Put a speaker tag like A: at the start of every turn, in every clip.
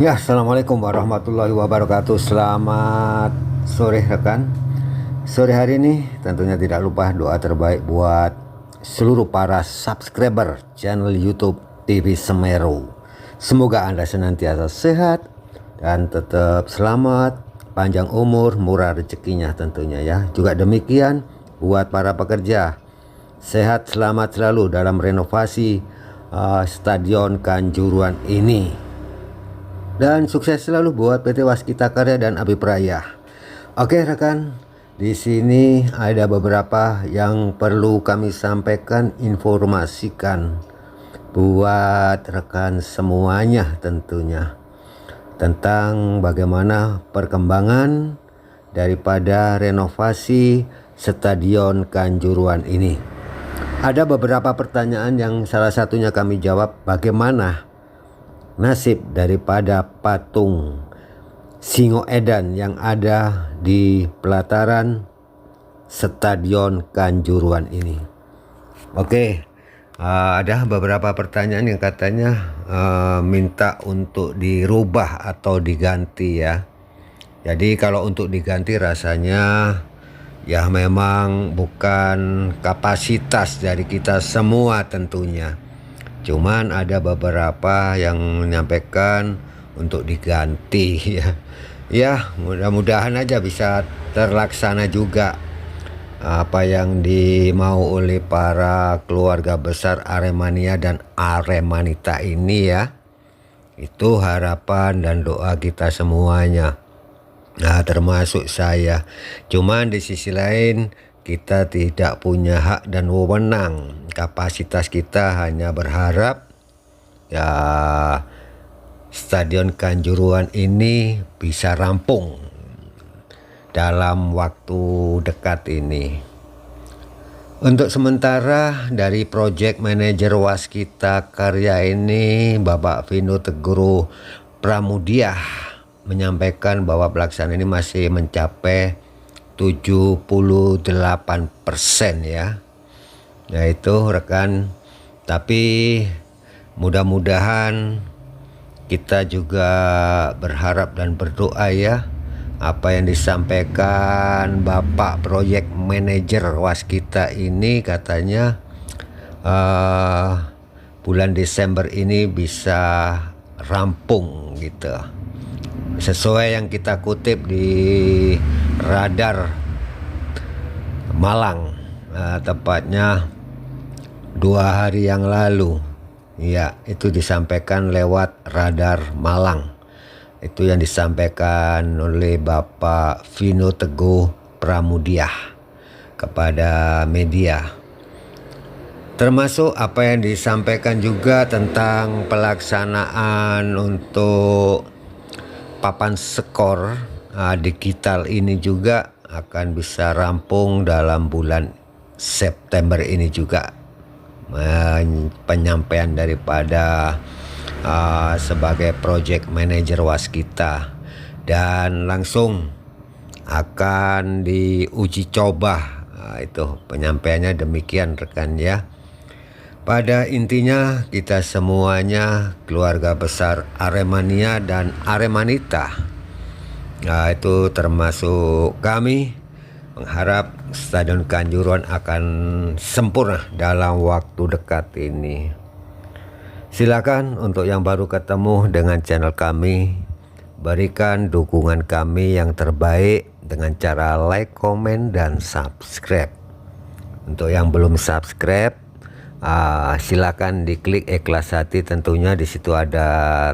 A: Ya, Assalamualaikum warahmatullahi wabarakatuh. Selamat sore rekan. Sore hari ini tentunya tidak lupa doa terbaik buat seluruh para subscriber channel YouTube TV Semeru. Semoga Anda senantiasa sehat dan tetap selamat, panjang umur, murah rezekinya tentunya ya. Juga demikian buat para pekerja. Sehat selamat selalu dalam renovasi uh, Stadion Kanjuruan ini dan sukses selalu buat PT Waskita Karya dan Abipraya. Oke rekan, di sini ada beberapa yang perlu kami sampaikan informasikan buat rekan semuanya tentunya tentang bagaimana perkembangan daripada renovasi Stadion Kanjuruan ini. Ada beberapa pertanyaan yang salah satunya kami jawab bagaimana nasib daripada patung Singo Edan yang ada di pelataran Stadion Kanjuruan ini. Oke, uh, ada beberapa pertanyaan yang katanya uh, minta untuk dirubah atau diganti ya. Jadi kalau untuk diganti rasanya ya memang bukan kapasitas dari kita semua tentunya Cuman ada beberapa yang menyampaikan untuk diganti ya. Ya, mudah-mudahan aja bisa terlaksana juga apa yang dimau oleh para keluarga besar Aremania dan Aremanita ini ya. Itu harapan dan doa kita semuanya. Nah, termasuk saya. Cuman di sisi lain kita tidak punya hak dan wewenang kapasitas kita hanya berharap ya Stadion Kanjuruan ini bisa rampung dalam waktu dekat ini. Untuk sementara dari project manager Waskita Karya ini Bapak Vino Teguru Pramudia menyampaikan bahwa pelaksanaan ini masih mencapai 78% ya. Ya itu rekan. Tapi mudah-mudahan kita juga berharap dan berdoa ya. Apa yang disampaikan Bapak proyek manajer Waskita ini katanya uh, bulan Desember ini bisa rampung gitu. Sesuai yang kita kutip di radar Malang. Uh, tepatnya dua hari yang lalu. Ya itu disampaikan lewat radar Malang. Itu yang disampaikan oleh Bapak Vino Teguh Pramudia kepada media. Termasuk apa yang disampaikan juga tentang pelaksanaan untuk papan skor uh, digital ini juga akan bisa rampung dalam bulan September ini juga. Penyampaian daripada uh, sebagai project manager waskita. Dan langsung akan diuji coba. Uh, itu penyampaiannya demikian rekan ya. Pada intinya kita semuanya keluarga besar Aremania dan Aremanita nah, itu termasuk kami mengharap Stadion Kanjuruan akan sempurna dalam waktu dekat ini. Silakan untuk yang baru ketemu dengan channel kami, berikan dukungan kami yang terbaik dengan cara like, komen, dan subscribe. Untuk yang belum subscribe, uh, silakan diklik ikhlas hati tentunya di situ ada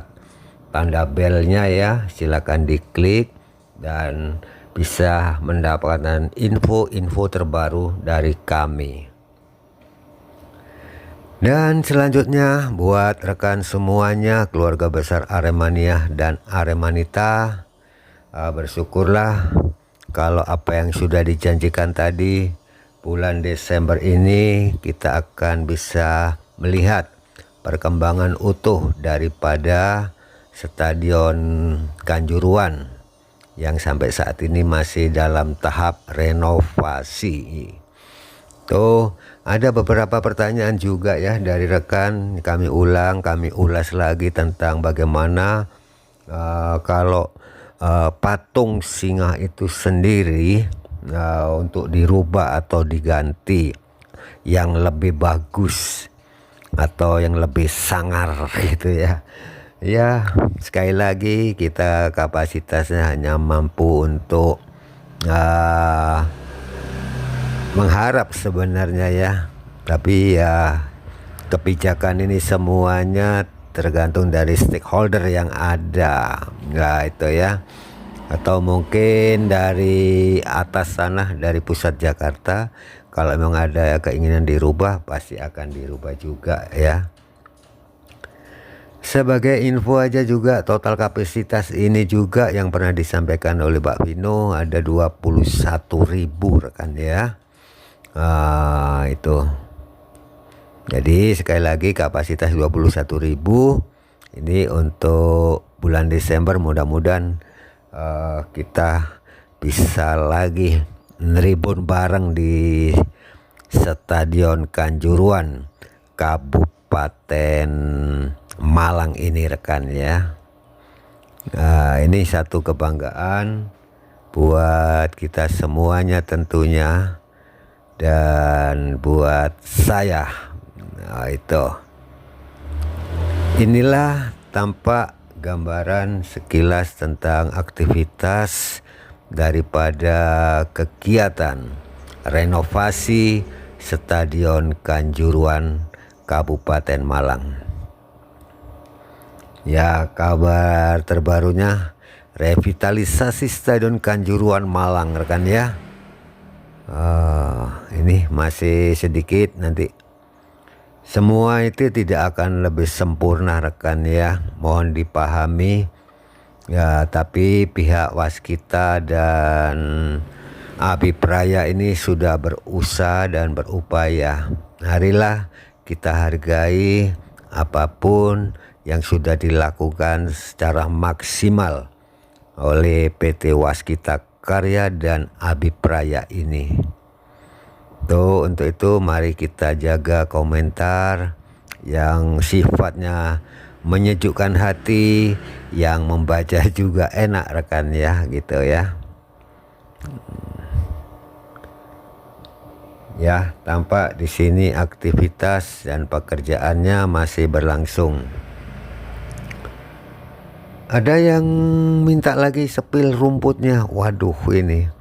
A: tanda belnya ya, silakan diklik dan bisa mendapatkan info-info terbaru dari kami. Dan selanjutnya buat rekan semuanya keluarga besar Aremania dan Aremanita uh, bersyukurlah kalau apa yang sudah dijanjikan tadi bulan Desember ini kita akan bisa melihat perkembangan utuh daripada Stadion Kanjuruan yang sampai saat ini masih dalam tahap renovasi. Tuh, ada beberapa pertanyaan juga ya dari rekan. Kami ulang, kami ulas lagi tentang bagaimana uh, kalau uh, patung singa itu sendiri uh, untuk dirubah atau diganti yang lebih bagus atau yang lebih sangar gitu ya ya sekali lagi kita kapasitasnya hanya mampu untuk uh, mengharap sebenarnya ya. Tapi ya kebijakan ini semuanya tergantung dari stakeholder yang ada. Nggak itu ya. Atau mungkin dari atas sana dari pusat Jakarta kalau memang ada keinginan dirubah pasti akan dirubah juga ya sebagai info aja juga total kapasitas ini juga yang pernah disampaikan oleh Pak Vino ada 21.000 rekan ya. Uh, itu. Jadi sekali lagi kapasitas 21.000 ini untuk bulan Desember mudah-mudahan uh, kita bisa lagi neribun bareng di Stadion Kanjuruan Kabupaten Malang ini rekan ya. Nah, ini satu kebanggaan buat kita semuanya tentunya dan buat saya Nah, itu. Inilah tampak gambaran sekilas tentang aktivitas daripada kegiatan renovasi Stadion Kanjuruan Kabupaten Malang. Ya, kabar terbarunya revitalisasi Stadion Kanjuruan Malang rekan ya. Uh, ini masih sedikit nanti semua itu tidak akan lebih sempurna rekan ya, mohon dipahami. Ya, tapi pihak waskita dan Abipraya ini sudah berusaha dan berupaya. Marilah kita hargai apa pun yang sudah dilakukan secara maksimal oleh PT Waskita Karya dan Abipraya ini. Tuh, untuk itu mari kita jaga komentar yang sifatnya menyejukkan hati, yang membaca juga enak rekan ya, gitu ya. Ya, tampak di sini aktivitas dan pekerjaannya masih berlangsung. Ada yang minta lagi sepil rumputnya. Waduh, ini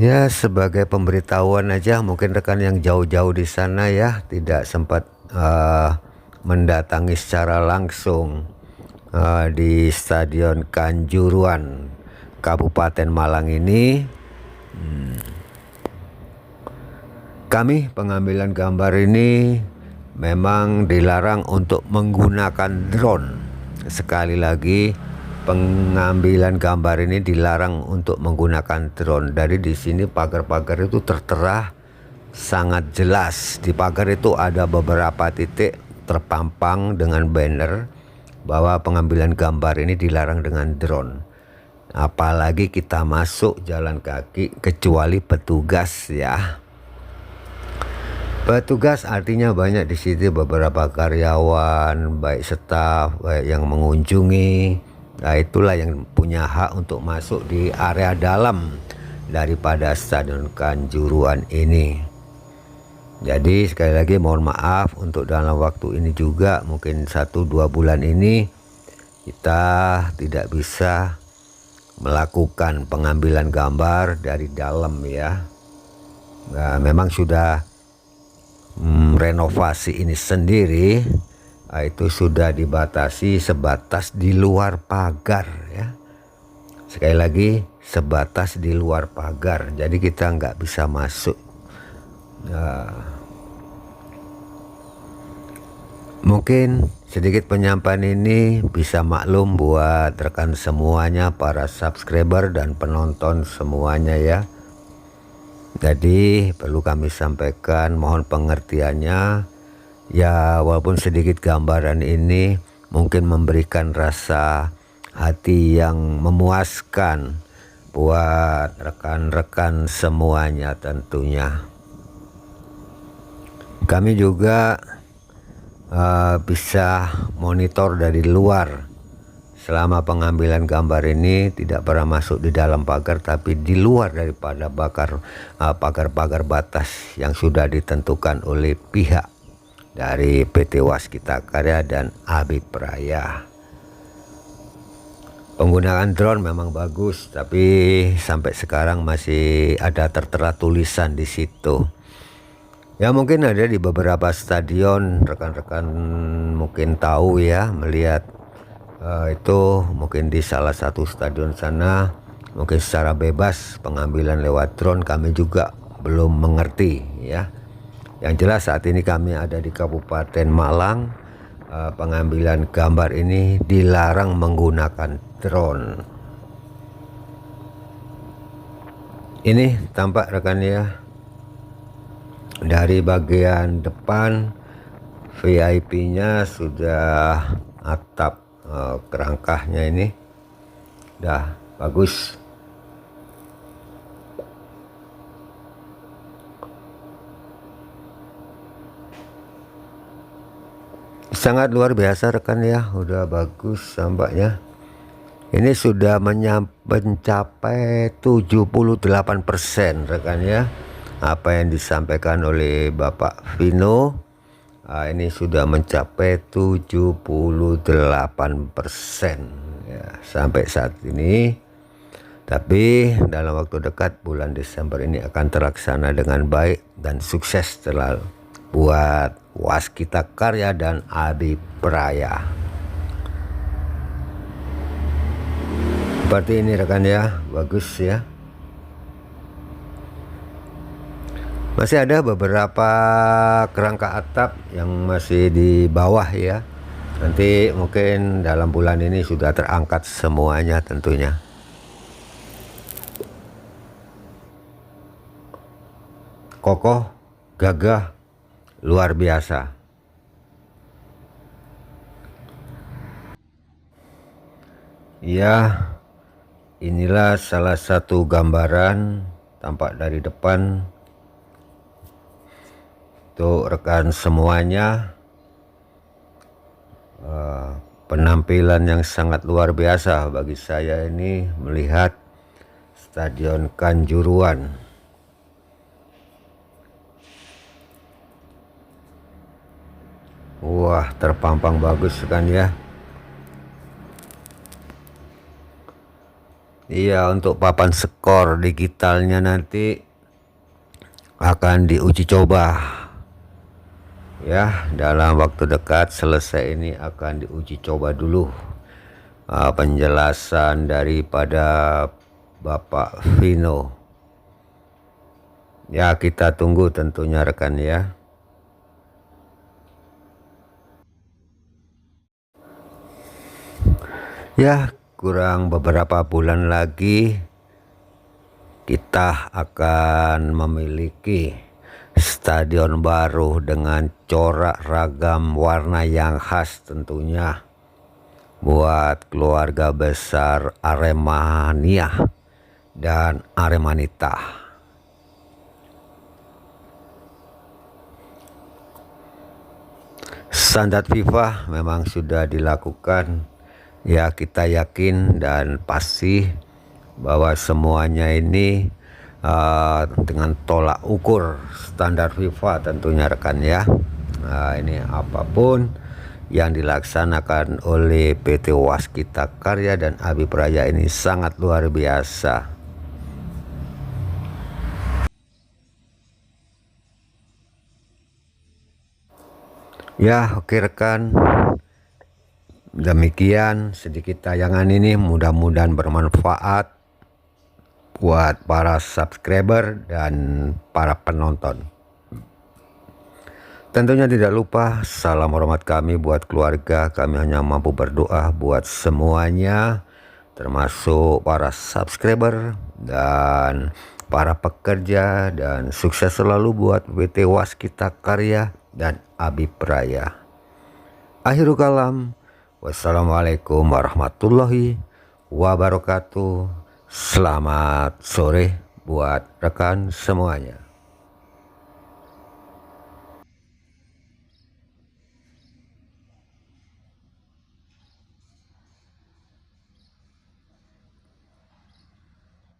A: Ya sebagai pemberitahuan aja mungkin rekan yang jauh-jauh di sana ya tidak sempat uh, mendatangi secara langsung uh, di Stadion Kanjuruan Kabupaten Malang ini. Hmm. Kami pengambilan gambar ini memang dilarang untuk menggunakan drone. Sekali lagi pengambilan gambar ini dilarang untuk menggunakan drone. Dari di sini pagar-pagar itu tertera sangat jelas. Di pagar itu ada beberapa titik terpampang dengan banner bahwa pengambilan gambar ini dilarang dengan drone. Apalagi kita masuk jalan kaki kecuali petugas ya. Petugas artinya banyak di situ beberapa karyawan, baik staf, baik yang mengunjungi, Nah, itulah yang punya hak untuk masuk di area dalam daripada Stadion Kanjuruan ini. Jadi sekali lagi mohon maaf untuk dalam waktu ini juga mungkin satu dua bulan ini kita tidak bisa melakukan pengambilan gambar dari dalam ya. Nah, memang sudah hmm, renovasi ini sendiri Nah, itu sudah dibatasi sebatas di luar pagar ya. Sekali lagi sebatas di luar pagar, jadi kita nggak bisa masuk. Nah, mungkin sedikit penyampaian ini bisa maklum buat rekan semuanya, para subscriber dan penonton semuanya ya. Jadi perlu kami sampaikan mohon pengertiannya Ya walaupun sedikit gambaran ini mungkin memberikan rasa hati yang memuaskan buat rekan-rekan semuanya tentunya. Kami juga uh, bisa monitor dari luar selama pengambilan gambar ini tidak pernah masuk di dalam pagar tapi di luar daripada bakar uh, pagar-pagar batas yang sudah ditentukan oleh pihak dari PT Waskita Karya dan Abi Praya. Penggunaan drone memang bagus tapi sampai sekarang masih ada tertera tulisan di situ. Ya mungkin ada di beberapa stadion rekan-rekan mungkin tahu ya melihat uh, itu mungkin di salah satu stadion sana. Mungkin secara bebas pengambilan lewat drone kami juga belum mengerti ya. Yang jelas saat ini kami ada di Kabupaten Malang. Uh, pengambilan gambar ini dilarang menggunakan drone. Ini tampak rekan ya dari bagian depan VIP nya sudah atap uh, kerangkahnya ini. Dah bagus. Sangat luar biasa rekan ya. Udah bagus tampaknya ini sudah mencapai 78% rekan ya. Apa yang disampaikan oleh Bapak Vino ini sudah mencapai 78 persen ya, sampai saat ini. Tapi dalam waktu dekat bulan Desember ini akan terlaksana dengan baik dan sukses terlalu buat Waskita Karya dan Abi Praya. Seperti ini rekan ya, bagus ya. Masih ada beberapa kerangka atap yang masih di bawah ya. Nanti mungkin dalam bulan ini sudah terangkat semuanya tentunya. Kokoh, gagah, luar biasa. Ya, inilah salah satu gambaran tampak dari depan untuk rekan semuanya uh, penampilan yang sangat luar biasa bagi saya ini melihat Stadion Kanjuruan. Wah terpampang bagus kan ya? Iya untuk papan skor digitalnya nanti akan diuji coba ya dalam waktu dekat selesai ini akan diuji coba dulu uh, penjelasan daripada Bapak Vino. Ya kita tunggu tentunya rekan ya. Ya kurang beberapa bulan lagi kita akan memiliki stadion baru dengan corak ragam warna yang khas tentunya buat keluarga besar Aremania dan Aremanita. Standar FIFA memang sudah dilakukan ya kita yakin dan pasti bahwa semuanya ini uh, dengan tolak ukur standar FIFA tentunya rekan ya. Nah ini apa pun yang dilaksanakan oleh PT Waskita Karya dan Abi Praya ini sangat luar biasa. Ya oke rekan. Demikian sedikit tayangan ini. Mudah-mudahan bermanfaat buat para subscriber dan para penonton. Tentunya tidak lupa salam hormat kami buat keluarga, kami hanya mampu berdoa buat semuanya termasuk para subscriber dan para pekerja dan sukses selalu buat PT Waskita Karya dan Abi Praya. Akhirul kalam, wassalamualaikum warahmatullahi wabarakatuh. Selamat sore buat rekan semuanya.